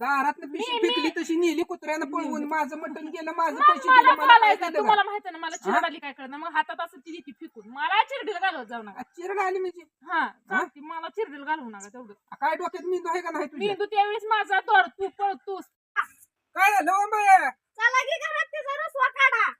दारात पिशी मी- फेकली तशी नेली कुत्र्यानं पळवून. माझं मटण गेलं माझं मग पैसे मला गेले मला काय दिलं का? तुम्हाला माहिती ना मला? चिरडाली काय कळलं मग हातात असं ती देते फिकून. मला चिरडील घालवत जाऊ नका. चिरड आली म्हणजे? हा चालते मला चिरडील घालवू नका तेवढं. काय डोक्यात मी आहे का नाही तुझ्या? मेंदू त्यावेळेस माझा तोड तू पळ तू काय झालं ओ बाया? चला की घरात तिचा रसवा काढा.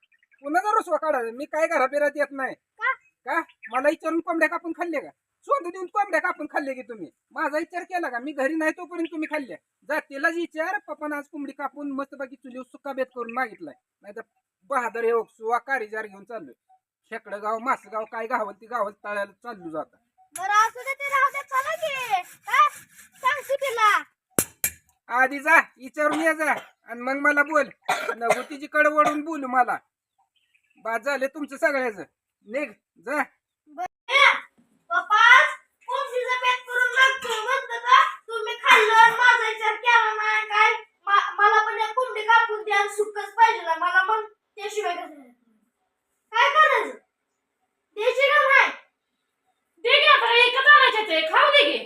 पुन्हा रुसवा काढा. मी काय घरा येत नाही. का? का? मला विचारून कोंबड्या कापून खाल्ले का? सोंद देऊन कोंबड्या कापून खाल्ले की तुम्ही? माझा विचार केला का? मी घरी नाही तोपर्यंत तुम्ही खाल्ल्या. जातीलाच विचार. पप्पानं आज कोंबडी कापून मस्त बाकी चुलीवर सुका बेत करून मागितलाय. नाही तर बहादर हे सुवा कारीजार घेऊन चाललोय. शेकडं गाव मासगाव काय गावल ती गावल तळ्याला चाललो जाता. बरं असू दे ते राहू दे चला की. काय सांगते तिला. आधी जा विचारून ये जा. आणि मग मला बोल. नको तिची कडे वळून बोलू मला. बाद झाले तुमचं सगळ्याच. निघ जा पप्पा कोंबडीचा पेट करून मागतो म्हणतो का तुम्ही खाल्लं आणि माझा विचार केला नाही काय मा- मला पण एक कोंबडी द्या आणि सुक्कच पाहिजे ना. मला मग त्याशिवाय कसं. काय करायचं? द्यायची का नाही दे घे आता एकच आणायचे ते. खाऊ दे घे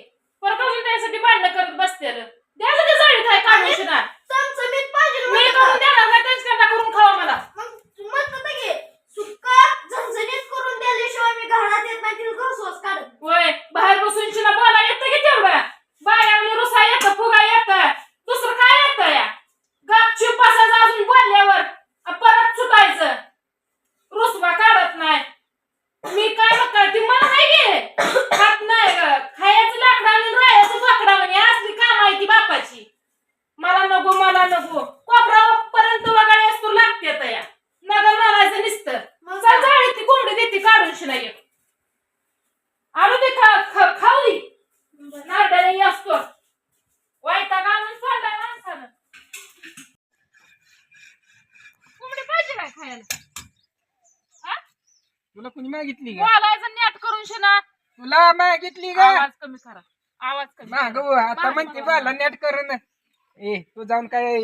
परत अजून त्यासाठी भांडणं करत बसते. द्यायचं ते जाळीत आहे काढून शिणार चमचमीत पाहिजे मी म्हणतो करून का? देणार नाही त्यांच्या करून खावा मला मग तू म्हणतो ना की सुक्का झणझणीत करून दिल्याशिवाय मी घरात येत नाही तिला घरसोस काढत होय बाहेर बसून शिना बोला येतं की तेवढं बाया आणि रुसा येतं फुगा येतं दुसरं काय येतं या गपचूप बसायचं अजून बोलल्यावर आणि परत सुटायचं रुसवा काढत नाही मी काय मग काय ती मला नाही गे खात नाही ग खायचं लाकडा आणि राहायचं बाकडा म्हणे असली काम आहे ती बापाची मला नको मला नको कोपरापर्यंत वगैरे असतो लागते या नगर मारायचं नुसतं मग चल झाडी ती कोंबडी देते काढून शिना एक आलो ते खा खा- खाऊ दे नारडाने असतो वायता घालून सोडलाय माणसानं कोंबडी पाहिजे काय खायला हा? तुला कुणी मागितली का? बोलायचं नेट करून शिना तुला मागितली का? आवाज कमी करा. आवाज कमी माग करा. आता म्हणते बघा. बाला नेट करून. ए तू जाऊन काय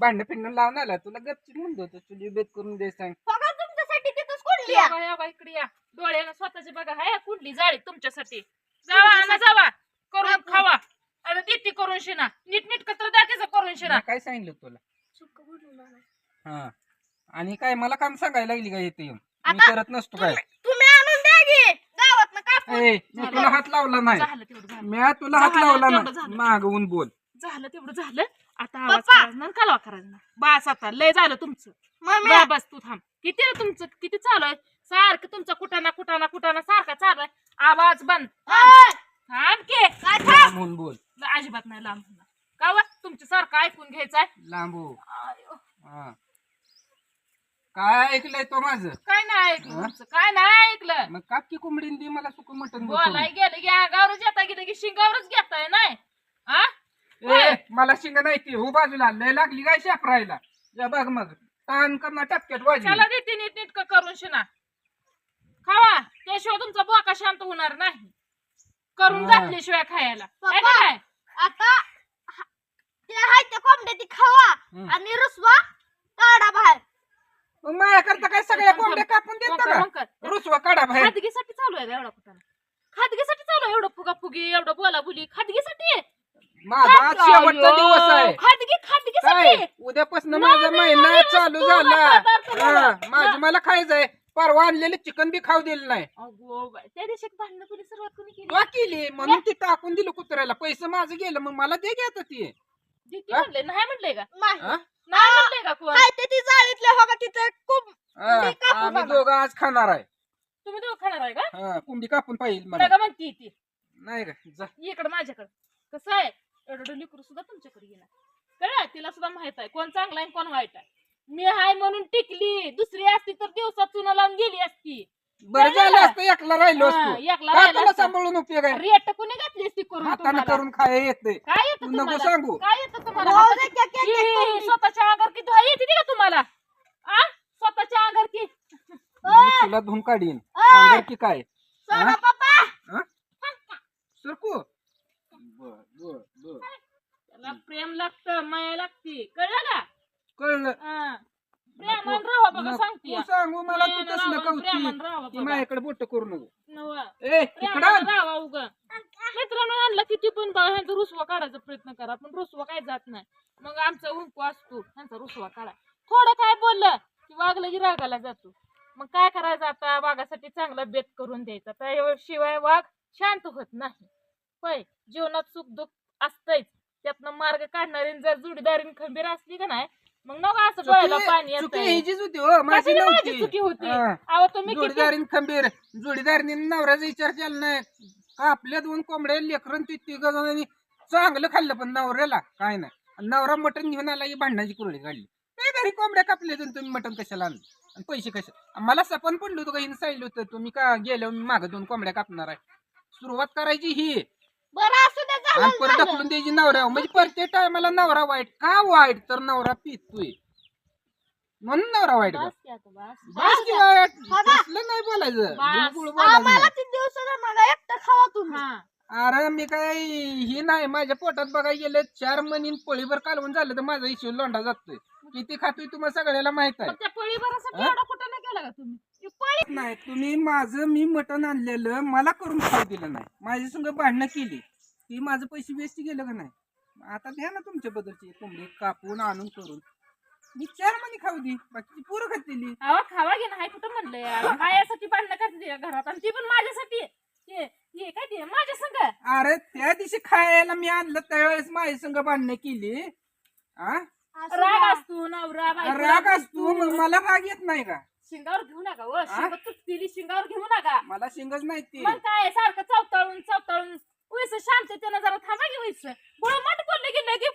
भांडण फिरणं लावून आला? तुला गपचीप म्हणतो होतो चुली बेत करून दे सांग. बघा तुमच्यासाठी तिथंच कुठली या बा, या बा, इकडे या. डोळ्यानं स्वतःची बघा हाय कुठली जाळी तुमच्यासाठी. जावा आणा जावा. करून खावा. अरे देते करून शिना नीट नीट कत्र त्याचं करून शिना काय सांगितलं तुला? हा. आणि काय मला काम सांगायला लागली का येते येऊन मी आता करत नसतो काय? तुम्ही आणून द्या की गावात कापून. ए मी तुला हात लावला नाही. झालं तेवढं झालं. मी तुला हात झालं, लावला तेवढं नाही. झालं. मागवून बोल. झालं तेवढं झालं. आता आवाज पप्पा. करायचा नाही कालवा करायचा. नाही बास आता लय झालं तुमचं. मम्मी! बा, बस तू थांब. किती आहे तुमचं? किती चालू आहे? सारखं तुमचं कुटाना कुटाना कुटाना सारखा चालू आहे. आवाज बंद. ओय, थांब के. लांबून बोल. अजिबात नाही लांब होणार. का वा? तुमचं सारखं ऐकून घ्यायचंय लांबू. आयो, हा. काय ऐकलंय तो माझं? काय नाही ऐकलं? तुमचं? काय नाही ऐकलं? मग कापकी कोंबडीन दे मला सुक मटन बोलाय गेलं की अंगावरच घेता गेलं की शिंगावरच घेताय नाही? हा? ए मला शिंग नाही ती हो बाजूला लय लागली काय शापरायला? या बघ मग. ताण करणं टपक्यात वाजली. त्याला देते नीट नीट करून शिना. खावा. त्याशिवाय तुमचा बोका शांत होणार नाही. करून हा. घातल्याशिवाय खायला. का नाही? आता हा- ते हाय त्या कोंबड्या ती खावा हम्म. आणि रुसवा. काढा बाहेर. मग माझ्याकरता काय सगळ्या कोंबड्या कापून देतो का. रुसवा काढा बाहेर. खादगीसाठी चालू आहे एवढा कुठं? खादगीसाठी चालू आहे एवढं फुगा फुगी एवढं बोला बोली खादगीसाठी? आहे. माझा आज शेवटचा अयो, दिवस आहे? खादगी खादगीसाठी? काय? उद्यापासून नाही, माझा नाही, महिना नाही, चालू तू झाला. हा, माझी मला खायचंय परवा आणलेले चिकन बी खाऊ दिलं नाही. अगो बाई, त्या दिवशी भांडणं कोणी सुरुवात कोणी केली? म्हणून ती टाकून दिलं कुत्र्याला. पैसे माझं गेलं मग मला दे घेत ती. हा? म्हणले नाही म्हणले का? हा? नाही का कोण? हाय ते ती जाळीतल्या हो का तिथं खूप हा, आम्ही बघा. दोघं आज खाणार आहे. तुम्ही दोघं खाणार आहे का? हा, कोंबडी कापून पाहिजे मला. नका म्हणती ती. नाही का जा. इकडे माझ्याकडे. कसं आहे? एवढं लिकरू सुद्धा तुमच्याकडे येणार कळलं? तिला सुद्धा माहीत आहे. कोण चांगला आहे कोण वाईट आहे. मी हाय म्हणून टिकली. दुसरी असती तर दिवसात चुना लावून गेली असती. बरं झालं का? असतं एकला राहिलो हा, असतो. एकला राहिलं तुला असतं. सांभाळून उपयोग आहे. रेट कोणी घातली असती करून हाताने तुम्हाला? करून खाय येते. काय येतं नको तुम्हाला? सांगू. काय येतं तुम्हाला रोज हाताची- एक- एक- एक- एक ही, कोंबडी. स्वतःच्या अंगावर की धुवा येते का तुम्हाला आ स्वतःच्या अंगावर की मी तुला धुवून काढीन. अंगावर की काय? हा? सरकू? बर बर बर. त्याला प्रेम लागतं माया लागती. कळलं का? कळलं. हा. प्रेमान राहा बघा नको सांगते सांगू मला तू प्रेमानं तसलं राहावं, प्रेमानं कवती राहावं ती बघा. माझ्याकडे बोट करू नको. नवं. ए इकडं प्रेमानं राहावं उगं. मित्र म्हणून आणला किती पण बघा ह्यांचा रुसवा काढायचा प्रयत्न करा पण रुसवा काय जात नाही. मग आमचा उंकू असतो ह्यांचा रुसवा काढा. थोडं काय बोललं की वागलं की रागाला जातो. मग काय करायचं आता? वाघासाठी चांगला बेत करून द्यायचा. त्याशिवाय वाघ शांत होत नाही. होय जीवनात सुख दुःख असतंच त्यातनं मार्ग काढणारी जर जोडीदारीन खंबीर असली का नाही मग नको असं डोळ्याला पाणी चुकी होती हो माझी कशाला माझी नव्हती. चुकी होती? हा. अहो तुम्ही किती जोडीदारीन खंबीर. जोडीदारीने नवऱ्याचा विचार केला नाही. का आपल्या दोन कोंबड्या लेकरन ती तिघ जणांनी चांगलं खाल्लं पण नवऱ्याला. काय नाही. आणि नवरा मटण घेऊन आला की भांडणाची कुरडी काढली. ते घरी कोंबड्या कापले तर तुम्ही मटण कशाला आणलं? आणि पैसे कशा मला सपन पडलं होतं का? हिनं सांगितलं होतं तुम्ही का गेल्यावर मी मागं दोन कोंबड्या कापणार आहे. सुरुवात करायची ही. बरं असू दे आणि झालं परत झालं. ढकलून द्यायची नवऱ्या म्हणजे प्रत्येक टायमाला नवरा वाईट का वाईट? तर नवरा पितोय. म्हणून नवरा वाईट का बस की आता, बस. बस की वाईट. तसलं नाही बोलायचं? बस. गुळगुळ बोलायचं आम्हाला नाही. तीन दिवसाला मला एकटं खावा तुम्ही. हा. अरे मी काय ही नाही. माझ्या पोटात बघायला गेले चार महिने पोळीभर कालवून झालं तर माझा इशू लोंडा जातोय. किती खातोय तुम्हाला सगळ्याला माहीत आहे. त्या हा? एवढा कुठं नाही का तुम्ही? ती पळी नाही तुम्ही माझं मी मटण आणलेलं मला करून खाऊ दिलं नाही. माझ्या संग भांडणं केली. ती माझं पैसे वेस्ट गेलं का नाही? आता द्या ना तुमच्या बद्दलची कोंबडी कापून आणून करून. मी चार महिने खाऊ दे. बाकीची पोरं खातील. अहो खावा घे नाही कुठं म्हणलं यार? खायासाठी भांडणं करते या घरात? आणि ती पण माझ्यासाठी हे काय ते? माझ्या संग? अरे त्या दिवशी खायला मी आणलं त्यावेळेस माझ्या संग भांडणं केली. आ? राग. असतो नवरा बायको राग असतो मग मला राग येत नाही का? शिंगावर घेऊ नका व? शिंग शिंगावर घेऊ नका. मला शिंगच नाही ती. मग काय सारखं चवताळून चवताळून. उयस शांततेनं जरा थांबा की उयस बुळ मट बोलले की लगे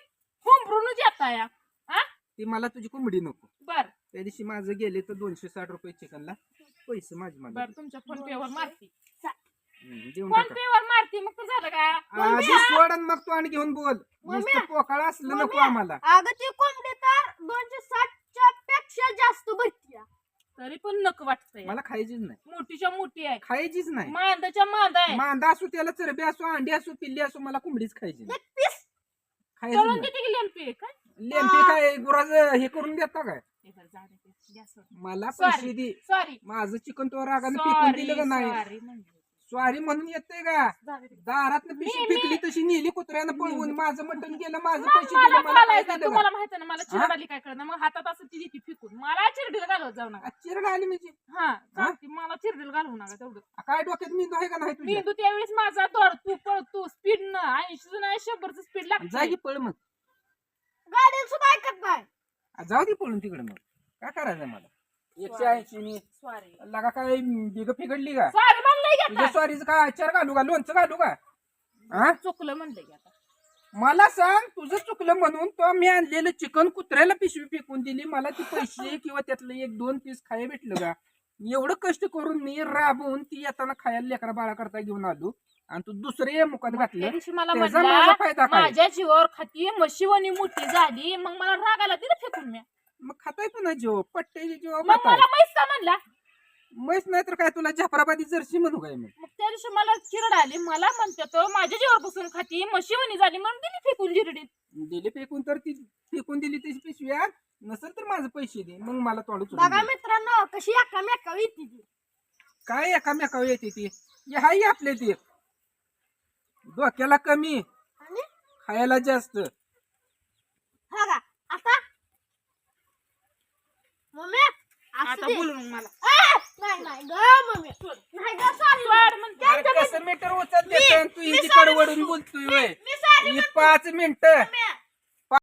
हुंबरूनच येता या. हा ती मला तुझी कोंबडी नको. बर. त्या दिवशी माझं गेले तर दोनशे साठ रुपये चिकनला. पैसे माझे मला बर तुमच्या फोन पे वर मारती देऊन फोन टाका. पे वर मारती? मग तर झालं का? आधी सोड आणि मग तू आणि घेऊन बोल. नुसतं पोकाळ असलं नको आम्हाला. अगं ती कोंबडी तर दोनशे साठच्या पेक्षा जास्त भरती तरी पण नक वाटतंय. मला खायचीच नाही. मोठीच्या मोठी आहे. खायचीच नाही. मांदाच्या मांदा आहे. मांदा असू त्याला चरबी असो अंडी असो पिल्ली असो मला कोंबडीच खायची नाही. एक पीस खायचीच तळून नाही. किती गेली एमपी काय? लेंपी काय गुराज हे करून देता काय? हे बरं, जाऊ दे ते, द्या सोडून. मला Sorry. पैसे दे. सॉरी माझं चिकन तो रागाने फेकून सॉरी दिलं का नाही? सॉरी म्हणले. स्वारी म्हणून येते का? ते. दारात पिशी मी- फेकली तशी नेली कुत्र्यानं पळवून. माझं मटण गेलं माझं पैसे मला दिले मला काय बोलायचं, दिलं का? तुम्हाला माहिती ना मला हा? चिरडाली काय कळलं मग हातात असं ती देते फिकून. मला चिरडील घालवत जाऊ नका. चिरड आली म्हणजे? हा चालते मला चिरडील घालवू नका तेवढं. काय डोक्यात मी आहे का नाही तुझ्या? मेंदू त्यावेळेस माझा दौड तू पळतो स्पीड न. ऐंशी नाही शंभरचं स्पीड जा लागतं की पळ मग. गाडी सुद्धा ऐकत नाही. आ, जाऊ दे पळून तिकडे मग. काय करायचं मला? एकशे ऐंशी नी. सॉरी लगा काय बिग फिकडली का? सॉरी की तुझ्या आता स्वारीचं काय आचार घालू का? लोणचं घालू का? हा चुकलं की आता. मला सांग तुझं चुकलं म्हणून तो मी आणलेलं चिकन कुत्र्याला पिशवी फेकून दिली. मला ती पैसे किंवा त्यातलं एक दोन पीस खायला भेटलं का? एवढं कष्ट करून मी राबवून ती येताना खायला लेकरा बाळा करता घेऊन आलो. आणि तू दुसरे मुखात त्या घातलं. दिवशी मला त्याचा म्हणला फायदा काय? माझ्या जीवावर खाती म्हशीवणी मोठी झाली मग मला रागाला दिलं फेकून मी मग खाताय पुन्हा जेव? पट्टे जेव मग खाताय. मला मैस म्हणला? म्हैस नाही तर काय तुला जाफराबादी जर्सी म्हणू काय मग मग त्या दिवशी मला चिरड आली मला म्हणते तो माझ्या जीवावर बसून खाती म्हशीवणी झाली म्हणून दिली फेकून जिरडीत. दिली फेकून तर ती फेकून दिली त्याची पिशवी आत. नसेल तर माझे पैसे दे मग मला तोंड बघा मित्रांनो कशी एकामेका येते ती. काय एकामेकावर येते ती? हे हाय आपले ते. डोक्याला कमी आणि? खायला जास्त हा का आता मम्मी आता. बोलू मग मला. ए, नाही नाही ग मम्मी. नाही ग सॉरी सोड म्हणते. अरे कसं मीटर उचल देत तू sorry कडवडून. बोलतोय ही पाच मिनिटं.